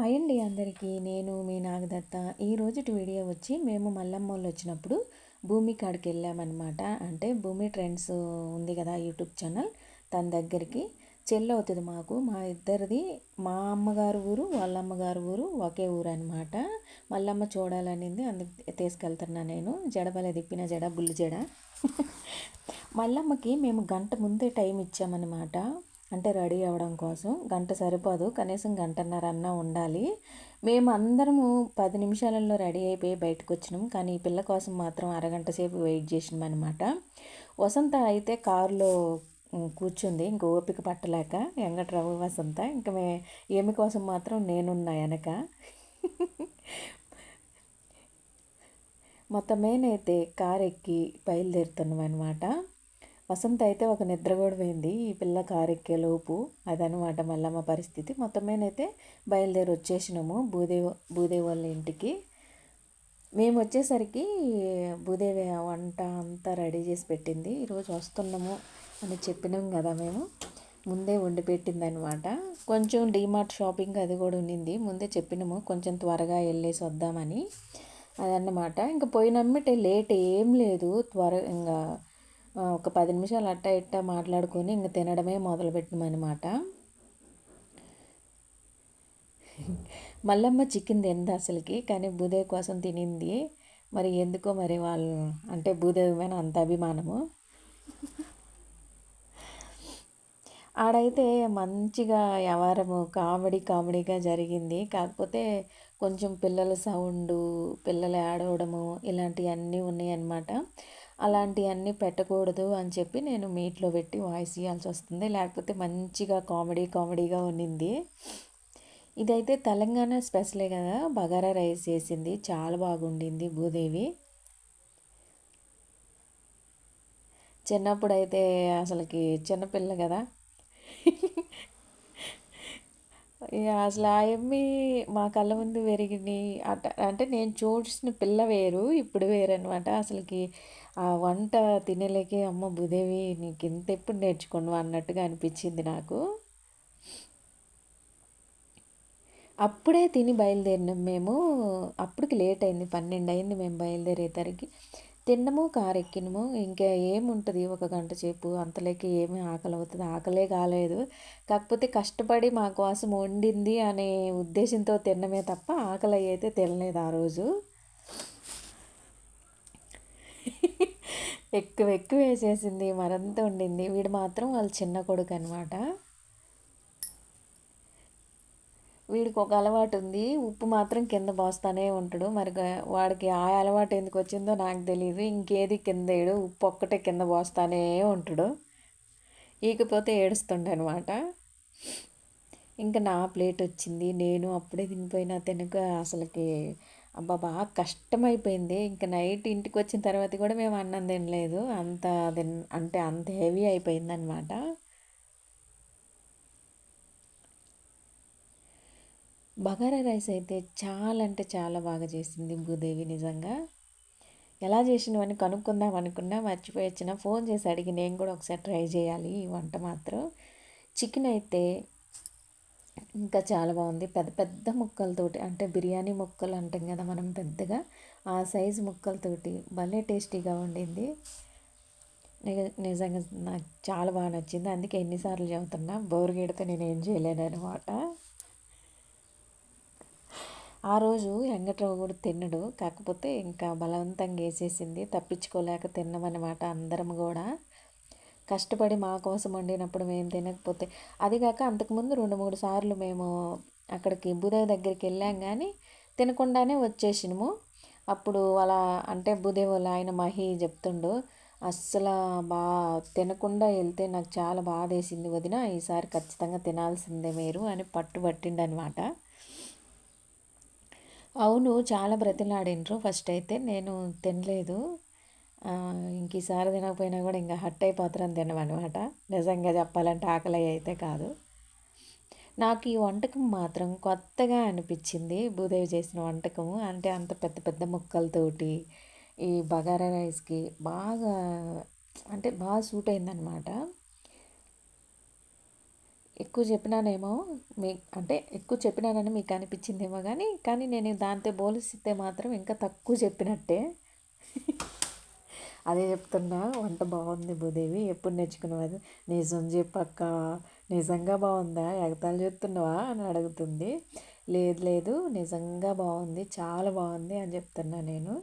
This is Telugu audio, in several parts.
హాయ్ అండి అందరికీ. నేను మీ నాగదత్త. ఈ రోజుటి వీడియో వచ్చి మేము మల్లమ్మ వాళ్ళు వచ్చినప్పుడు భూమి కాడికి వెళ్ళామన్నమాట. అంటే భూమి ట్రెండ్స్ ఉంది కదా యూట్యూబ్ ఛానల్. తన దగ్గరికి చెల్లి అవుతుంది మాకు. మా ఇద్దరిది మా అమ్మగారు ఊరు వాళ్ళ అమ్మగారు ఊరు ఒకే ఊరు అనమాట మల్లమ్మ చూడాలనింది అందుకు తీసుకెళ్తున్నా నేను. జడబలే తిప్పిన జడ బుల్లి జడ. మల్లమ్మకి మేము గంట ముందే టైం ఇచ్చామన్నమాట. అంటే రెడీ అవ్వడం కోసం గంట సరిపోదు కనీసం గంటన్నర అన్నా ఉండాలి. మేము అందరము పది నిమిషాలలో రెడీ అయిపోయి బయటకు వచ్చినాం కానీ ఈ పిల్ల కోసం మాత్రం అరగంట సేపు వెయిట్ చేసినాం అనమాట వసంత అయితే కారులో కూర్చుంది ఇంక ఓపిక పట్టలేక ఎంగట్రావు వసంత ఇంక మే ఏమి కోసం మాత్రం నేనున్నా వెనక. మొత్తమేనైతే కార్ కారు ఎక్కి బయలుదేరుతున్నాం అనమాట వసంత అయితే ఒక నిద్ర కూడా పోయింది. ఈ పిల్ల కారెక్కేలోపు అదనమాట మా పరిస్థితి. మొత్తమేనైతే బయలుదేరి వచ్చేసినాము భూదేవి భూదేవి వాళ్ళ ఇంటికి. మేము వచ్చేసరికి భూదేవి వంట అంతా రెడీ చేసి పెట్టింది. ఈరోజు వస్తున్నాము అని చెప్పినాం కదా మేము. ముందే వండి పెట్టింది అనమాట కొంచెం డీమార్ట్ షాపింగ్ అది కూడా ఉన్నింది ముందే చెప్పినాము కొంచెం త్వరగా వెళ్ళేసి వద్దామని. అదన్నమాట. ఇంకా పోయినమ్మటే లేట్ ఏం లేదు. త్వర ఇంకా ఒక పది నిమిషాలు అట్ట ఇట్ట మాట్లాడుకొని ఇంక తినడమే మొదలుపెట్టినమనమాట మల్లమ్మ చికెన్ తింది అసలుకి? కానీ భూదేవి కోసం తినింది. మరి ఎందుకో మరి వాళ్ళు అంటే భూదేవి మీద అంత అభిమానము. ఆడైతే మంచిగా వ్యవహారము కామెడీ కామెడీగా జరిగింది. కాకపోతే కొంచెం పిల్లల సౌండు పిల్లలు ఆడవడము ఇలాంటివన్నీ ఉన్నాయన్నమాట. అలాంటివన్నీ పెట్టకూడదు అని చెప్పి నేను మీట్లో పెట్టి వాయిస్ ఇవ్వాల్సి వస్తుంది. లేకపోతే మంచిగా కామెడీ కామెడీగా ఉన్నింది ఇదైతే తెలంగాణ స్పెషలే కదా. బగారా రైస్ చేసింది. చాలా బాగుండింది భూదేవి. చిన్నప్పుడు అయితే అసలుకి చిన్నపిల్ల కదా. ఇక అసలు అమ్మి మా కళ్ళ ముందు పెరిగినాయి అట అంటే నేను చూసిన పిల్ల వేరు ఇప్పుడు వేరు అనమాట అసలుకి ఆ వంట తినేలేకే అమ్మ బుదేవి నీకు ఇంత ఎప్పుడు నేర్చుకున్నావు అన్నట్టుగా అనిపించింది నాకు. అప్పుడే తిని బయలుదేరినాం మేము. అప్పటికి లేట్ అయింది పన్నెండు అయింది మేము బయలుదేరేసరికి తిన్నము కారెక్కినము. ఇంకా ఏముంటుంది? ఒక గంట సేపు అంతలోకి ఏమీ ఆకలి అవుతుంది ఆకలే కాలేదు. కాకపోతే కష్టపడి మా కోసం వండింది అనే ఉద్దేశంతో తిన్నమే తప్ప ఆకలి అయితే తినలేదు ఆ రోజు. ఎక్కువ ఎక్కువ వేసేసింది. మరంతా ఉండింది వీడు మాత్రం వాళ్ళ చిన్న కొడుకు అనమాట వీడికి ఒక అలవాటు ఉంది ఉప్పు మాత్రం కింద పోస్తానే ఉంటాడు. మరి వాడికి ఆ అలవాటు ఎందుకు వచ్చిందో నాకు తెలియదు ఇంకేది కింద వేయడు ఉప్పు ఒక్కటే కింద పోస్తానే ఉంటాడు. ఈకపోతే ఏడుస్తుండే అనమాట ఇంకా నా ప్లేట్ వచ్చింది. నేను అప్పుడే తినిపోయినా తినక అసలుకి అబ్బా బాగా కష్టమైపోయింది. ఇంకా నైట్ ఇంటికి వచ్చిన తర్వాత కూడా మేము అన్నం తినలేదు. అంత అంటే అంత హెవీ అయిపోయింది అనమాట బగారా రైస్ అయితే చాలా అంటే చాలా బాగా చేసింది భూదేవి నిజంగా. ఎలా చేసినవని కనుక్కుందాం అనుకున్నా మర్చిపోయి వచ్చిన. ఫోన్ చేసి అడిగి నేను కూడా ఒకసారి ట్రై చేయాలి ఈ వంట మాత్రం. చికెన్ అయితే ఇంకా చాలా బాగుంది. పెద్ద పెద్ద ముక్కలతోటి అంటే బిర్యానీ ముక్కలు అంటాం కదా మనం పెద్దగా. ఆ సైజు ముక్కలతోటి భలే టేస్టీగా ఉండింది నిజంగా నాకు చాలా బాగా నచ్చింది. అందుకే ఎన్నిసార్లు చెబుతున్నా బోరుగేడితే నేను ఏం చేయలేను అనమాట ఆ రోజు వెంకట్రావు కూడా తిన్నడు. కాకపోతే ఇంకా బలవంతంగా వేసేసింది. తప్పించుకోలేక తిన్నామన్నమాట అందరం కూడా. కష్టపడి మా కోసం వండినప్పుడు మేము తినకపోతే అదిగాక అంతకుముందు రెండు మూడు సార్లు మేము అక్కడికి బుదేవి దగ్గరికి వెళ్ళాం కానీ తినకుండానే వచ్చేసినాము. అప్పుడు అలా అంటే బుధేవులు ఆయన మహి చెప్తుండు అస్సలు బా తినకుండా వెళ్తే నాకు చాలా బాధ వేసింది వదిన. ఈసారి ఖచ్చితంగా తినాల్సిందే మీరు అని పట్టుబట్టిండనమాట అనమాట అవును చాలా బ్రతిలాడిండ్రు. ఫస్ట్ అయితే నేను తినలేదు. ఇంక ఈసారి తినకపోయినా కూడా ఇంకా హట్ అయిపోతారని తినమనమాట నిజంగా చెప్పాలంటే ఆకలి అయితే కాదు. నాకు ఈ వంటకం మాత్రం కొత్తగా అనిపించింది. భూదేవి చేసిన వంటకము అంటే అంత పెద్ద పెద్ద ముక్కలతోటి ఈ బగారా రైస్కి బాగా అంటే బాగా సూట్ అయిందనమాట ఎక్కువ చెప్పినానేమో మీ అంటే ఎక్కువ చెప్పినానని మీకు అనిపించిందేమో కానీ కానీ నేను దాంతో పోలిస్తే మాత్రం ఇంకా తక్కువ చెప్పినట్టే. అదే చెప్తున్నా వంట బాగుంది భూదేవి ఎప్పుడు నేర్చుకున్నావు నిజం చెప్పక్క నిజంగా బాగుందా? ఎగతాలు చెప్తున్నావా అని అడుగుతుంది. లేదు లేదు నిజంగా బాగుంది చాలా బాగుంది అని చెప్తున్నా నేను.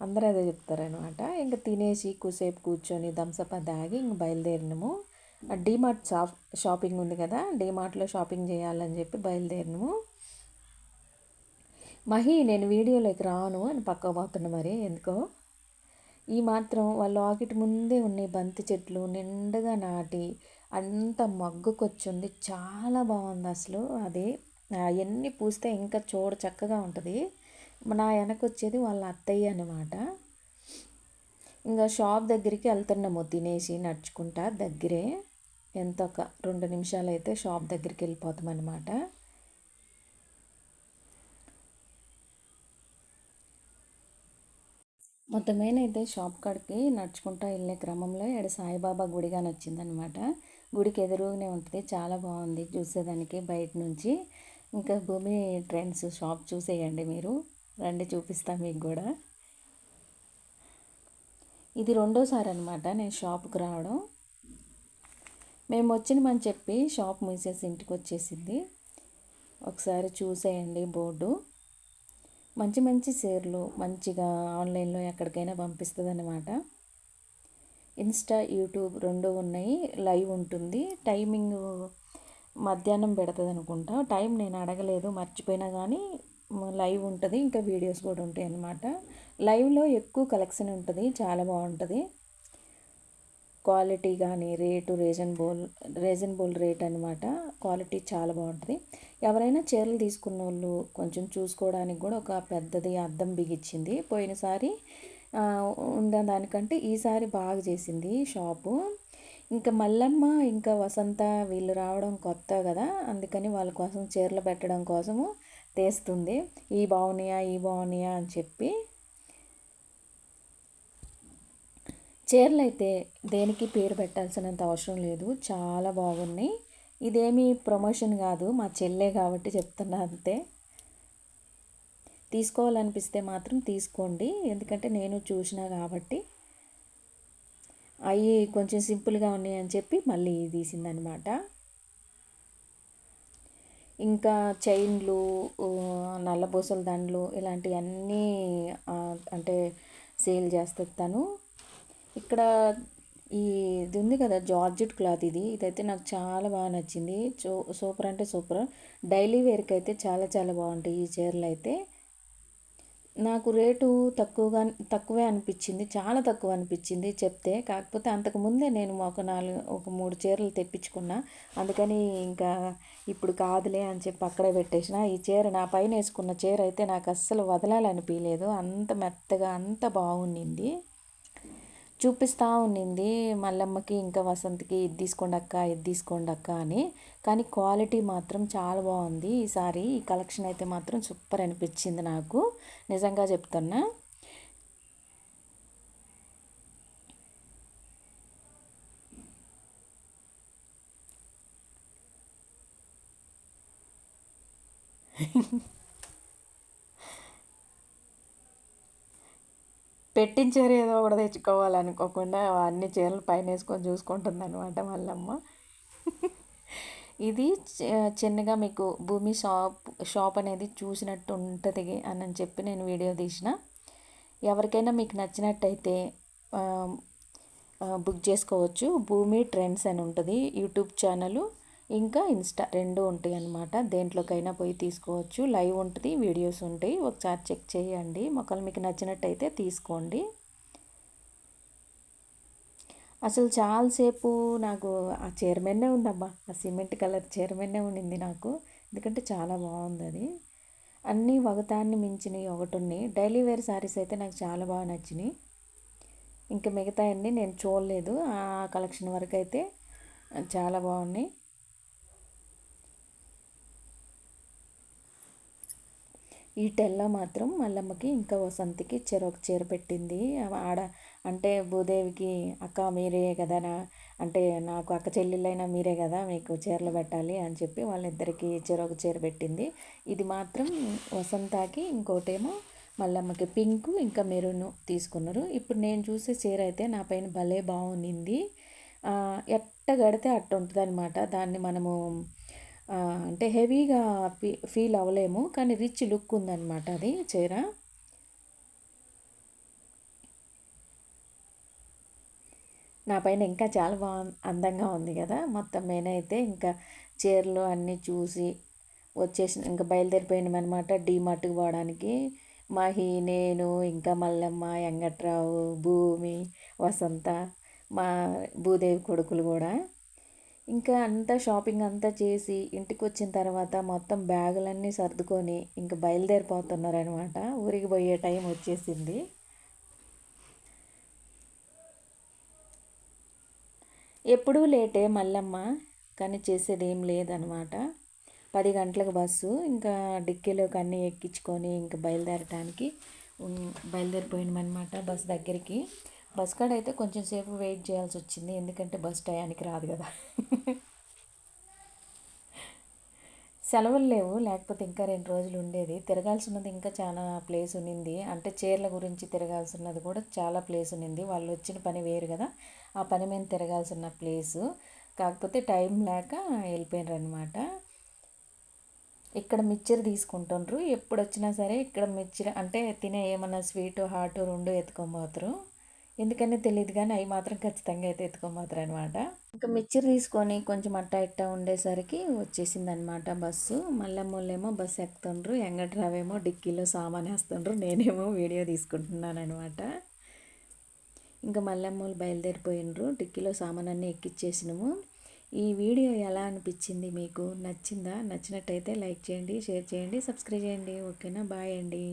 అందరూ అదే చెప్తారనమాట ఇంకా తినేసి కూసేపు కూర్చొని దంసప దాగి ఇంక బయలుదేరినాము. డీమార్ట్ షాప్ షాపింగ్ ఉంది కదా డీమార్ట్లో షాపింగ్ చేయాలని చెప్పి బయలుదేరినాము. మహి నేను వీడియోలోకి రాను అని పక్క పోతున్నా మరి ఎందుకో. ఈ మాత్రం వాళ్ళ ఆకిటి ముందే ఉన్నాయి బంతి చెట్లు నిండుగా నాటి అంత మగ్గుకొచ్చింది చాలా బాగుంది అసలు అది. అవన్నీ పూస్తే ఇంకా చూడ చక్కగా ఉంటుంది. నా వెనకొచ్చేది వాళ్ళ అత్తయ్య అనమాట ఇంకా షాప్ దగ్గరికి వెళ్తున్నాము తినేసి నడుచుకుంటా దగ్గరే. ఎంత ఒక రెండు నిమిషాలు అయితే షాప్ దగ్గరికి వెళ్ళిపోతాం అనమాట మొత్తమేనైతే షాప్ కాడికి నడుచుకుంటా వెళ్ళే క్రమంలో ఇక్కడ సాయిబాబా గుడి కానీ వచ్చిందనమాట గుడికి ఎదురుగానే ఉంటుంది చాలా బాగుంది చూసేదానికి బయట నుంచి. ఇంకా భూమి ట్రెండ్స్ షాప్ చూసేయండి మీరు రండి చూపిస్తాం మీకు కూడా. ఇది రెండోసారి అనమాట నేను షాప్కి రావడం. మేము వచ్చినామని చెప్పి షాప్ మూసేసి ఇంటికి వచ్చేసింది. ఒకసారి చూసేయండి బోర్డు. మంచి మంచి చీరలు మంచిగా ఆన్లైన్లో ఎక్కడికైనా పంపిస్తుంది అనమాట ఇన్స్టా యూట్యూబ్ రెండు ఉన్నాయి. లైవ్ ఉంటుంది. టైమింగ్ మధ్యాహ్నం పెడుతుంది అనుకుంటా టైం నేను అడగలేదు మర్చిపోయినా కానీ లైవ్ ఉంటుంది. ఇంకా వీడియోస్ కూడా ఉంటాయి అన్నమాట లైవ్లో ఎక్కువ కలెక్షన్ ఉంటుంది. చాలా బాగుంటుంది. క్వాలిటీ కానీ రేటు రీజనబుల్ రీజనబుల్ రేట్ అనమాట క్వాలిటీ చాలా బాగుంటుంది. ఎవరైనా చీరలు తీసుకున్న వాళ్ళు కొంచెం చూసుకోవడానికి కూడా ఒక పెద్దది అద్దం బిగించింది. పోయినసారి ఉన్న దానికంటే ఈసారి బాగా చేసింది షాపు. ఇంకా మల్లమ్మ ఇంకా వసంత వీళ్ళు రావడం కొత్త కదా అందుకని వాళ్ళ కోసం చీరలు పెట్టడం కోసము తెస్తుంది. ఈ బాగున్నాయా ఈ బాగున్నాయా అని చెప్పి చీరలు అయితే దేనికి పేరు పెట్టాల్సినంత అవసరం లేదు. చాలా బాగున్నాయి. ఇదేమీ ప్రమోషన్ కాదు. మా చెల్లె కాబట్టి చెప్తున్నా అంతే. తీసుకోవాలనిపిస్తే మాత్రం తీసుకోండి. ఎందుకంటే నేను చూసిన కాబట్టి అవి కొంచెం సింపుల్గా ఉన్నాయి అని చెప్పి మళ్ళీ తీసిందనమాట. ఇంకా చైన్లు నల్లబూసల దండలు ఇలాంటివన్నీ అంటే సేల్ చేస్తాను. ఇక్కడ ఈ ఇది ఉంది కదా జార్జెట్ క్లాత్ ఇది. ఇదైతే నాకు చాలా బాగా నచ్చింది. సూపర్ అంటే సూపర్. డైలీ వేర్కి అయితే చాలా చాలా బాగుంటాయి ఈ చీరలు అయితే. నాకు రేటు తక్కువగా తక్కువే అనిపించింది. చాలా తక్కువ అనిపించింది చెప్తే. కాకపోతే అంతకుముందే నేను ఒక నాలుగు ఒక మూడు చీరలు తెప్పించుకున్నా. అందుకని ఇంకా ఇప్పుడు కాదులే అని చెప్పి అక్కడే పెట్టేసిన. ఈ చీర నా పైన వేసుకున్న చీర అయితే నాకు అస్సలు వదలాలనిపించలేదు అంత మెత్తగా అంత బాగుండింది. చూపిస్తూ ఉన్నింది మల్లమ్మకి ఇంకా వసంత్కి ఇది తీసుకోండి అక్క ఇది తీసుకోండి అక్క అని. కానీ క్వాలిటీ మాత్రం చాలా బాగుంది. ఈసారి ఈ కలెక్షన్ అయితే మాత్రం సూపర్ అనిపించింది నాకు. నిజంగా చెప్తున్నా. పెట్టిన చీర ఏదో కూడా తెచ్చుకోవాలనుకోకుండా అన్ని చీరలు పైన వేసుకొని చూసుకుంటుంది అనమాట మల్లమ్మ. ఇది చిన్నగా మీకు భూమి షాప్ షాప్ అనేది చూసినట్టు ఉంటుంది అని చెప్పి నేను వీడియో తీసిన. ఎవరికైనా మీకు నచ్చినట్టయితే బుక్ చేసుకోవచ్చు. భూమి ట్రెండ్స్ అని ఉంటుంది. యూట్యూబ్ ఛానల్ ఇంకా ఇన్స్టా రెండు ఉంటాయి అన్నమాట. దేంట్లోకైనా పోయి తీసుకోవచ్చు. లైవ్ ఉంటుంది వీడియోస్ ఉంటాయి. ఒకసారి చెక్ చేయండి. మొక్కలు మీకు నచ్చినట్టయితే తీసుకోండి. అసలు చాలాసేపు నాకు ఆ చైర్మన్నే ఉందమ్మా. ఆ సిమెంట్ కలర్ చైర్మన్నే ఉండింది నాకు. ఎందుకంటే చాలా బాగుంది అది. అన్నీ ఒకదాన్ని మించినవి ఒకటి ఉన్నాయి. డైలీ వేర్ శారీస్ అయితే నాకు చాలా బాగా నచ్చినాయి ఇంకా మిగతా అన్నీ నేను చూడలేదు. ఆ కలెక్షన్ వరకు అయితే చాలా బాగున్నాయి. ఈ టెల్ల మాత్రం మల్లమ్మకి ఇంకా వసంతికి చెరొక చీర పెట్టింది. ఆడ అంటే భూదేవికి అక్క మీరే కదా నా అంటే నాకు అక్క చెల్లెళ్ళైనా మీరే కదా మీకు చీరలు పెట్టాలి అని చెప్పి వాళ్ళిద్దరికి చెరొక చీర పెట్టింది. ఇది మాత్రం వసంతకి ఇంకోటేమో మల్లమ్మకి పింక్ ఇంకా మెరూన్ తీసుకున్నారు. ఇప్పుడు నేను చూసే చీర అయితే నా పైన భలే బాగుంది. ఎట్ట కడితే అట్ట ఉంటుంది అనమాట దాన్ని మనము అంటే హెవీగా ఫీ ఫీల్ అవ్వలేము కానీ రిచ్ లుక్ ఉందన్నమాట అది చీర. నా పైన ఇంకా చాలా బా అందంగా ఉంది కదా మొత్తం నేనైతే ఇంకా చీరలు అన్నీ చూసి వచ్చేసి ఇంకా బయలుదేరిపోయినామన్నమాట డీమార్ట్కి పోవడానికి. మహి నేను ఇంకా మల్లమ్మ వెంకట్రావు భూమి వసంత మా భూదేవి కొడుకులు కూడా. ఇంకా అంతా షాపింగ్ అంతా చేసి ఇంటికి వచ్చిన తర్వాత మొత్తం బ్యాగులన్నీ సర్దుకొని ఇంకా బయలుదేరిపోతున్నారనమాట. ఊరికి పోయే టైం వచ్చేసింది. ఎప్పుడూ లేటే మల్లమ్మ కానీ చేసేది ఏం లేదనమాట. పది గంటలకు బస్సు ఇంకా డిక్కీలోకి అన్నీ ఎక్కించుకొని ఇంకా బయలుదేరటానికి బయలుదేరిపోయినామన్నమాట బస్సు దగ్గరికి. బస్ కాడ అయితే కొంచెం సేపు వెయిట్ చేయాల్సి వచ్చింది. ఎందుకంటే బస్ టయానికి రాదు కదా. సెలవులు లేవు. లేకపోతే ఇంకా రెండు రోజులు ఉండేది. తిరగాల్సినది ఇంకా చాలా ప్లేస్ ఉన్నింది. అంటే చీరల గురించి తిరగాల్సినది కూడా చాలా ప్లేస్ ఉన్నింది. వాళ్ళు వచ్చిన పని వేరు కదా. ఆ పని మీద తిరగాల్సిన ప్లేసు కాకపోతే టైం లేక వెళ్ళిపోయినారు అనమాట ఇక్కడ మిక్చర్ తీసుకుంటుండ్రు. ఎప్పుడు వచ్చినా సరే ఇక్కడ మిక్చర్ అంటే తినే ఏమన్నా స్వీట్ హాట్ రెండు ఎత్తుకొని ఎందుకనే తెలియదు కానీ అవి మాత్రం ఖచ్చితంగా అయితే ఎత్తుకోమాత్ర అనమాట ఇంకా మిక్చర్ తీసుకొని కొంచెం అట్టా ఇట్టా ఉండేసరికి వచ్చేసింది అనమాట బస్సు. మల్లెమ్మోళ్ళేమో బస్సు ఎక్కుతుండ్రు ఎంగట్రావేమో డిక్కీలో సామాన్ వేస్తుండ్రు నేనేమో వీడియో తీసుకుంటున్నాను అనమాట ఇంకా మల్లెమ్మోళ్ళు బయలుదేరిపోయినరు డిక్కీలో సామాన్ అన్నీ ఎక్కిచ్చేసినాము. ఈ వీడియో ఎలా అనిపించింది మీకు? నచ్చిందా? నచ్చినట్టయితే లైక్ చేయండి షేర్ చేయండి సబ్స్క్రైబ్ చేయండి. ఓకేనా? బాయ్ అండి.